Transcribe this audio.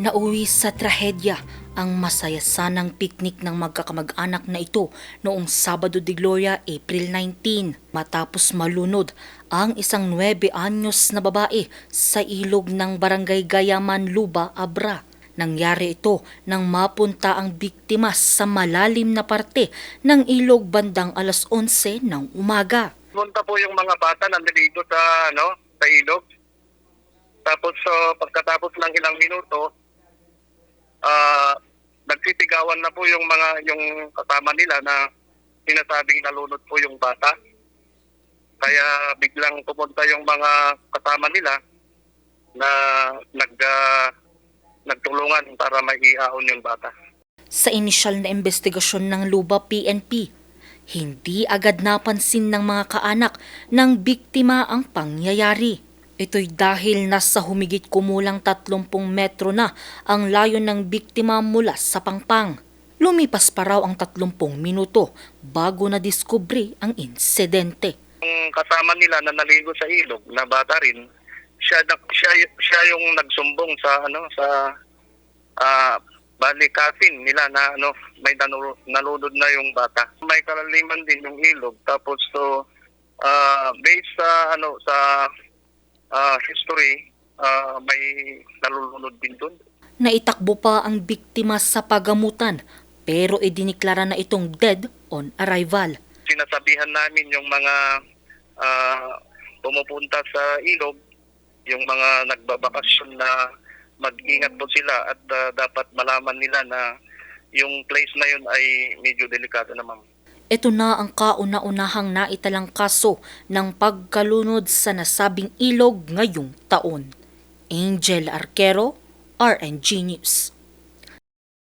Nauwi sa trahedya ang masaya sanang piknik ng magkakamag-anak na ito noong Sabado de Gloria, April 19 matapos malunod ang isang 9 anyos na babae sa ilog ng barangay Gayaman, Luba, Abra. Nangyari ito nang mapunta ang biktima sa malalim na parte ng ilog bandang alas 11 ng umaga. Punta po yung mga bata nandito sa ano, sa ilog. Tapos so, pagkatapos ng ilang minuto, ah nagsisigawan na po yung mga yung kasama nila na sinasabing nalunod po yung bata. Kaya biglang pumunta yung mga kasama nila na nag ah, nagtulungan para maiaon yung bata. Sa inisyal na investigasyon ng Luba PNP, hindi agad napansin ng mga kaanak ng biktima ang pangyayari. Ito'y dahil nasa humigit kumulang 30 metro na ang layo ng biktima mula sa pangpang. Lumipas pa raw ang 30 minuto bago na diskubre ang insidente. Yung kasama nila na naligo sa ilog na bata rin, siya siya siya yung nagsumbong sa ano sa ah bali nila na ano may nalunod na yung bata. May kalaliman din yung ilog tapos so ah based sa ano sa ah, history ah, may nalulunod din doon. Naitakbo pa ang biktima sa pagamutan pero idiniklara na itong dead on arrival. sinasabihan namin yung mga ah, pumupunta sa ilog, yung mga nagbabakasyon na mag-ingat po sila at ah, dapat malaman nila na yung place na yun ay medyo delikado na ma'am. Ito na ang kauna-unahang naitalang kaso ng pagkalunod sa nasabing ilog ngayong taon. Angel Arquero, RNG News.